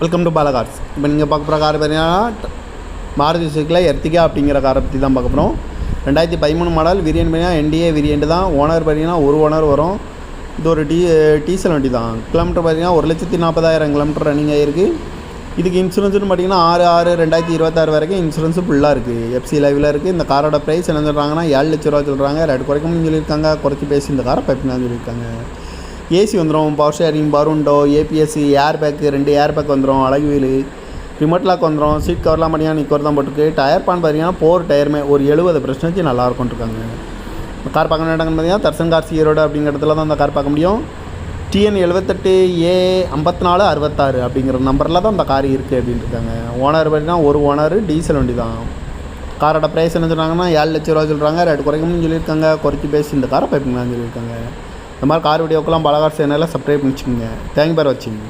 Welcome to பாலகார்ஸ் இப்போ நீங்கள் பார்க்க போகிற கார் பார்த்தீங்கன்னா மாருதி சுசுக்கியில் எர்த்திகா அப்படிங்கிற காரை பற்றி தான் பார்க்க போகிறோம் ரெண்டாயிரத்தி பதிமூணு மாடல் விரியன் பார்த்தீங்கன்னா என்டிஏ விரியன்ட் தான். ஓனர் பார்த்தீங்கன்னா ஒரு ஓனர் வரும். இது ஒரு டீ டீசல் வண்டி தான். கிலோமீட்டர் பார்த்தீங்கன்னா ஒரு லட்சத்தி நாற்பதாயிரம் கிலோமீட்டர் ரன்னிங் ஆகிருக்கு இதுக்கு இன்சூரன்ஸ்னு பார்த்தீங்கன்னா ஆறு ஆறு ரெண்டாயிரத்தி இருபத்தாறு வரைக்கும் இன்சூரன்ஸு ஃபுல்லாக இருக்குது எஃப்சி லைவில் இருக்குது இந்த காரோட ப்ரைஸ் என்ன சொல்கிறாங்கன்னா ஏழு லட்ச ரூபா சொல்கிறாங்க ரெண்டு குறைக்கணும்னு சொல்லியிருக்காங்க. குறைச்சி பேசி இந்த காரை பைப்பினான்னு சொல்லியிருக்காங்க. ஏசி வந்துடும் பவர் ஷேரிங் பருண்டோ ஏபிஎஸ்சி ஏர் பேக்கு ரெண்டு ஏர் பேக் வந்துடும் அழகு வீலு. ரிமோட் லாக் வந்துடும் சீட் கவர்லாம் பார்த்தீங்கன்னா நிக்கோர் தான் போட்டுருக்கு. டயர் பான் பார்த்தீங்கன்னா போர் டயருமே ஒரு எழுபது பர்சன்டேஜ் நல்லா இருக்கும்னு இருக்காங்க. கார் பார்க்க வேண்டிய பார்த்தீங்கன்னா தர்சன் கார் சீரோடு அப்படிங்கிற இடத்துல தான் அந்த கார் பார்க்க முடியும். டிஎன் எழுபத்தெட்டு ஏ ஐம்பத்தி நாலு அறுபத்தாறு அப்படிங்கிற நம்பரில் தான் இந்த கார் இருக்குது அப்படின்னு இருக்காங்க. ஓனர் பார்த்தீங்கன்னா ஒரு ஓனர் டீசல் வண்டி தான். காரோட ப்ரைஸ் என்ன சொல்கிறாங்கன்னா ஏழு லட்ச ரூபா சொல்கிறாங்க ரேட் குறைக்கணும்னு சொல்லியிருக்காங்க. குறைச்சி பேசி இந்த காரை பைப்பிங்களான்னு சொல்லியிருக்காங்க. இந்த மாதிரி கார் வீடியோக்கெல்லாம் பலகார் சேனலில் சப்ஸ்கிரைப் பண்ணி வச்சுக்கோங்க தேங்க் பார் வச்சுங்க